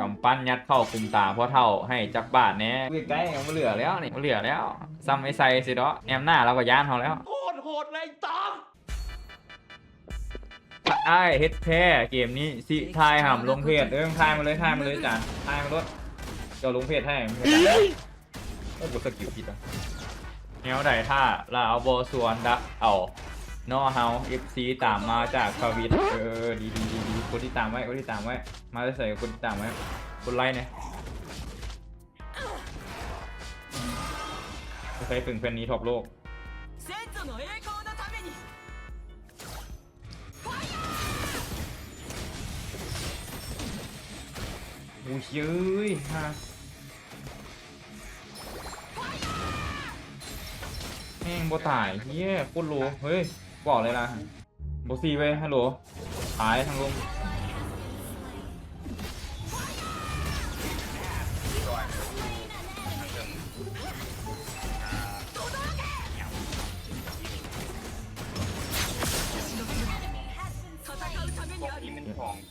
กำปั้นยัดเข้าคุมตาพ่อเท่าให้จักบาทแหน่ใกล้ๆมันเหลือแล้วนี่มันเหลือแล้วซ้ำไอ้ใส่สิเนาะแอมหน้าเราก็ย่านเขาแล้วโคตรโหดเลยตองไอ้เฮ็ดแพ้เกมนี้สิทายห่ำลงเพจเออทายมาเลยทายมาเลยจานทายมารถเดี๋ยวลงเพจให้มึงจะได้โอ้กูสกิลผิดอะแนวใดถ้าเราเอาบอส่วนดักเอา นอเฮาเอฟซีตามมาจากคาวิดเออดีดีดีดีคนที่ตามไว้คนที่ตามไว้มาใส่คนที่ตามไว้คนไล่เนี่ยใครฝึกเพนนี้ท็อปโลกโอ้ยเย้ยฮะแม่งบ่ตายเฮียโคตรโลเฮ้ย บอกเลยนะโบซี่เว้ยฮัลโหลหายทางลุงนขงเผ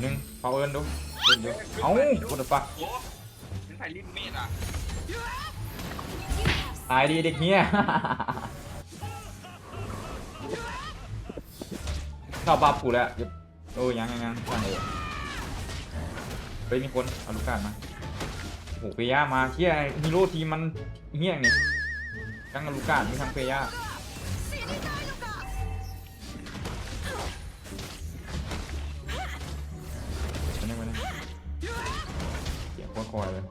หนึ่งเผาร์ดูเอิร์นดูเอ้าคุณตาฟัฉันใส่ลิ้นเอะ ตายดีเด็กเฮียเข้าบับกูแล้วโอ้ยยังยังยังช่างเลยเฮ้ยมีคนเอาลูกการมาโอ้โหเฟียมาเฮียฮีโร่ทีมมันเฮี้ยงนี่ทั้งลูกการมีทั้งเฟียมาเนี่ยมาเนี่ยเสียงคอยเลย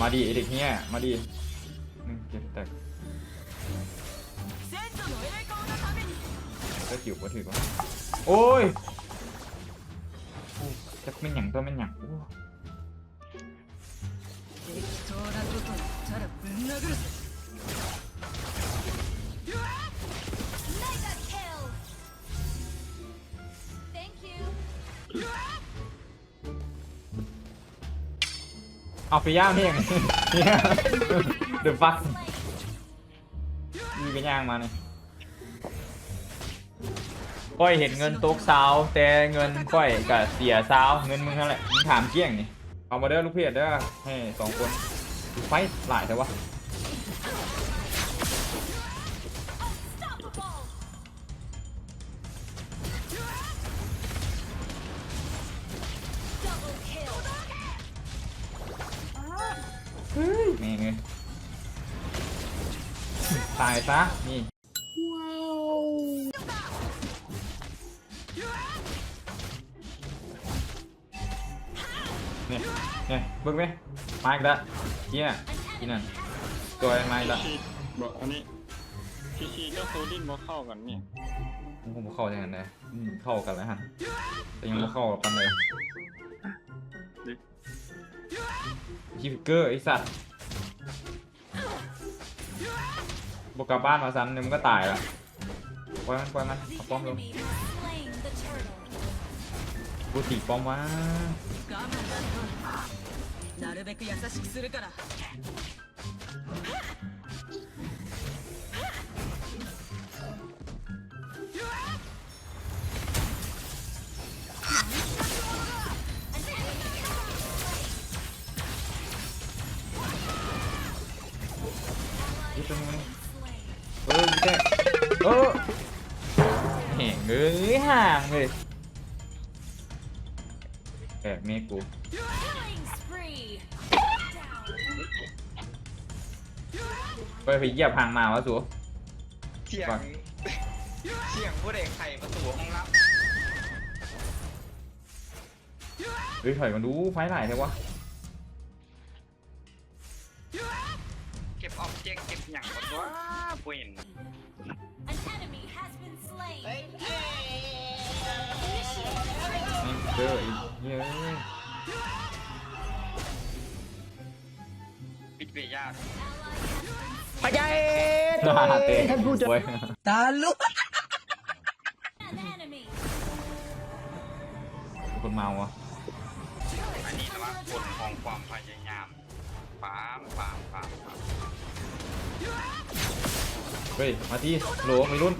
มาดิเด็กเนี้ยมาดิหนึ่งเจ็ดแตกก็จิ๋วก็ถือว่าโอ้ยจะไม่หอย่งตัวไม่หอย่งอ้ เอาไปย่างนี่ยังเดือดฟักมีไปย่างมาเนี่ยก้อยเห็นเงินตกสาวแต่เงินก้อยกับเสียสาวเงินมึงเท่าไหร่มึงถามเกี้ยงนี่เอามาเด้อลูกเพียรเด้อให้สองคนไฟหลายแต่วะ ตายซะนี่เนี่ยเนี่ยเบิ่งไหมมาอีกแล้วเฮีย An Yine. enemy has ตัวมาอีกแล้วชีบอกอันนี้ชีชีก็โซดินบ่เข้ากันเนี่ยผมผมเข้าอย่างนั้นเลยอืมเข้ากันแล้วฮะแต่ยังไม่เข้ากันเลยชิฟิกเกอร์ไอสัตว์ บอกกลับบ้านมาซ้ำเนี่ยมันก็ตายละปล่อยมันปล่อยมัน the เอาป้อมลง enemy has slain the turtle. กูตีป้อมวะ 我慢だとなるべく優しくするから เออแห่งเอ้ยห่างเลยแอบเมฆกู Killing spree. Down. ไปไปเหยียบห่างมาวะสู เสียงก่อนเสียงผู้เด็กไข่ประตูห้องรับ เฮ้ยถอยมาดูไฟไหลเถอะวะ เก็บออบเจกต์เก็บอย่างก่อนว่าป่วยเห็น ออีกเฮ้ยปิดเวียาเตะท่านผู้จะ An enemy. คนเมาวะอันนี้นะว่าผลของความพยายามปามปามปามปามเฮ้ยมาที่โหลไม่รุ่น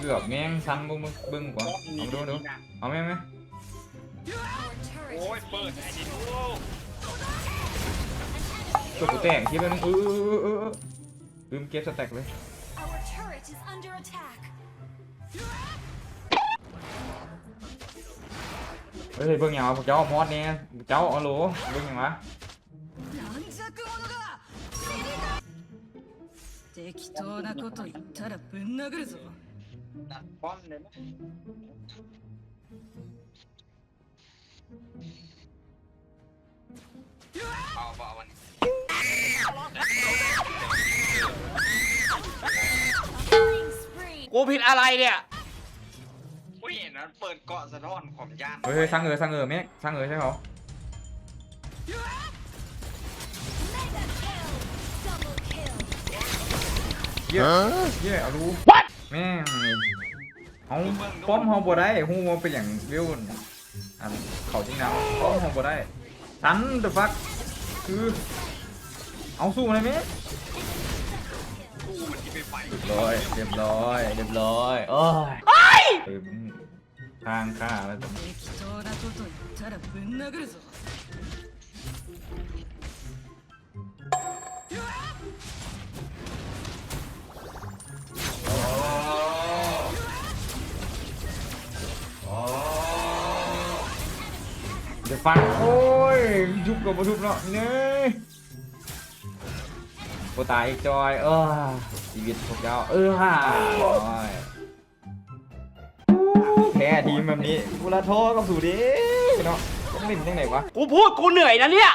เกือบแม่งซันบึ้งบึ้งบึ้งกว่าเอาดูดูเอาแม่งไหม Our turret โอ้ย has เปิด been ไอ้ดิ ตัวกูแต่งคิดไปนึงเออเออเออเออลืมเก็บสแต็กเลย Our turret is under attack. เฮ้ยเบิ่งอย่างวะพวกเจ้ามอดเนี่ยเจ้าเอาโหลเบิ่งอย่างวะ 軟弱者が適当なこと言ったらぶん殴るぞ ดักป้อมเลยนะเอาเปล่าวันนี้ Killing spree. กูผิดอะไรเนี่ยอุ้ยเห็นนั้นเปิดเกาะสะท้อนของย่านเฮ้ยเฮ้ยสร้างเออสร้างเออแม่งสร้างเออใช่เขา Mega kill. Double kill. เย้เย้เอาดู แม่งเอาป้อมเฮาบ่ได้ฮู้ว่าเป็นอย่างวิวอันเขาจริงนะป้อมเฮาบ่ได้ทันเดอะฟักคือเอาสู้เลยไหมตู้มันที่ไปไฟเรียบร้อยเรียบร้อยเรียบร้อยโอ้ยเต็มทางข้าแล้ว適当 จะฟัน โอ้ยยุบกับมาทุบเนาะเนี่ยโคตายจอย เออชีวิตของเจ้า เออฮ่าแพ้ทีมแบบนี้กูละโท้อกับสูดีเนาะต้องเล่นยังไงวะ กูพูดกูเหนื่อยนะเนี่ย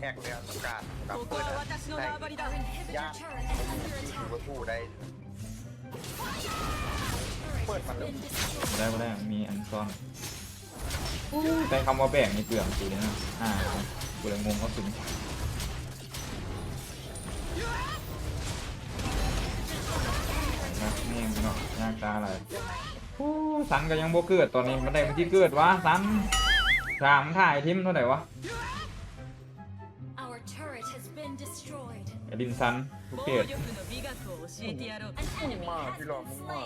แหกเลยสกาดกับเพื่ได้ยากถือว่าสู้ได้เปิดมันเลยได้ไม่ได้มีอันซ้อน ใช้คำว่าแบ่งในเปลืองจริงนะอ่ากูเลยงงเขาถึงนะนี่เนาะยากตาอะไรหู้สันก็ยังโบเกิดตอนนี้มันได้มันที่เกิดวะสันสามถ่ายทิมเท่าไหร่วะอดินสันลูกเกด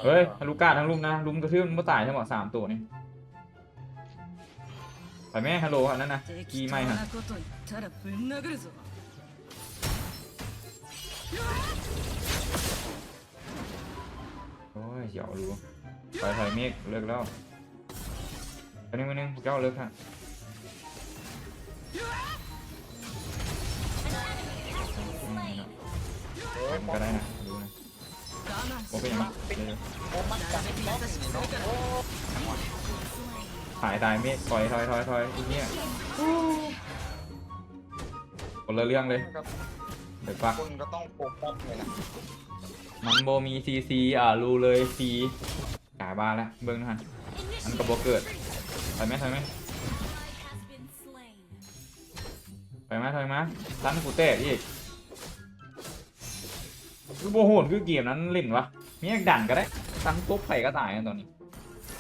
เฮ้ยลูก้าทั้งลุมนะลุมกระทืบมันตายทั้งหมดสามตัวนี่ ไปแม่ฮัลโหลอันนั้นนะกีไม่ฮะโอ้ยเหี่ยวรู้ไปยถอยเมฆเลิกแล้วอันนึงอันนึงเก้าเลิกฮะก็ได้นะดูนะโอเคยังไง ถ่ายตายเมฆถอยถอยถอยถอยอีกเนี่ยคนละเรื่องเลยก็เดี๋ยวฟักคนก็ต้องโฟกัสเลยนะมันโบมีซีซีอ่ารูเลยซีกาบ้าแล้วเบิ้งนะฮะมันกระโบเกิดถอยไหมถอยไหม Ally has been slain. ถอยไหมถอยไหมทันกูแตกอีกคือโบโหดคือเกมนั้นเล่นวะเมียดันก็ได้ตั้งตุ๊บไผ่ก็ตายนะตอนนี้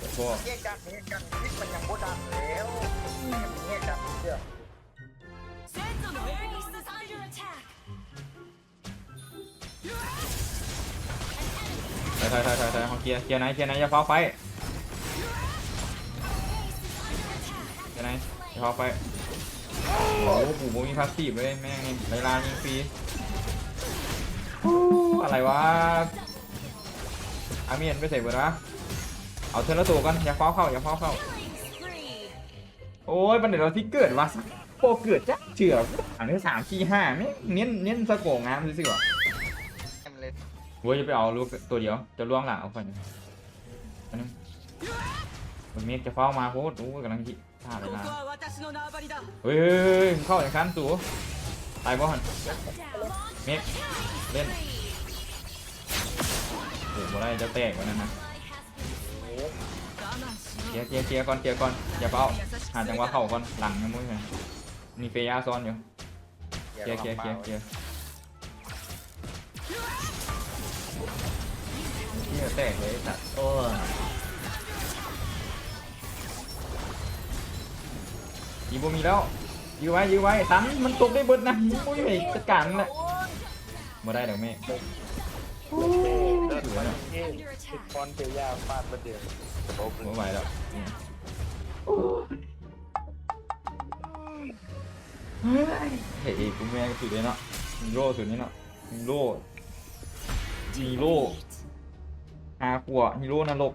เดี๋ยวพวกแยกกันแยกกันวิทย์มันยังโคตรดังแล้วแยกกันเชื่อ Our base is under attack. ถอยถอยถอยถอยถอยเขาเคลียร์เคลียร์ไหนเคลียร์ไหนอย่าเฝ้าไฟ Base is under attack. เคลียร์ไหนอย่าเฝ้าไฟ โอ้โหปู่โบมีพาสซีฟเลยแม่งนี่ไลลายิงฟรีโอ้อะไรวะอาเมียนไปใส่เบิร์ดวะ เอาเทนละตัวกันอย่าฟ้าเข้าอย่าฟ้าเข้า โอ้ยปันเดี๋ยวเราที่เกิดวะโปเกิดจ้ะเฉื่อยอันนี้สามขี้ห้าไม่เน้นเน้นสะโกงงามสิสิวะเว้ยจะไปเอาลูกตัวเดียวจะล่วงหลังเอาไปนี้มันมีจะเฝ้ามาโคตรโอ้กำลังคิดท่าเลยนะเฮ้ยเข้าอย่างคันตัวตายบ่หันเมกเล่นโอ้โหไรจะแตกวะนั่นนะ เคลียร์เคลียร์เคลียร์ก่อนเคลียร์ก่อนอย่าเฝ้าหาจังหวะเข้าก่อนหลังยังม่เห็นมีเฟย่าซ้อนอยู่เคลียร์เคลียร์เคลียร์เคลียร์เคลียร์แตกเลยสัตว์โอ้ยีโบมีแล้วยื้อไว้ยื้อไว้ตันมันตกได้เบิดนะโอ้ยจัดการแหละมาได้เดอกเม ฆเท่เลิศมันเท่ติดคอนเทียาฟาดประเดี๋ยวโอ้โหไม่ไหวแล้วเฮ้ยเฮ้ยกูแม่งสุดเลยเนาะฮีโร่สุดนี้เนาะฮีโร่ฮีโร่หาขวฮีโร่นรก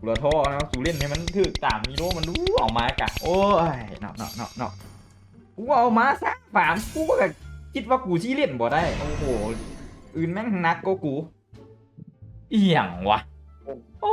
เหลือท่อนะสูเล่นให้มันถือตามฮีโร่มันรู้ออกมากะโอ้ยเนาะเนาะเนาะเนาะกูเอามาซะฝามกูก็คิดว่ากูชี้เล่นบ่ได้ โอ้โห อื่นแม่งหนักก็กู เอียงวะโอ้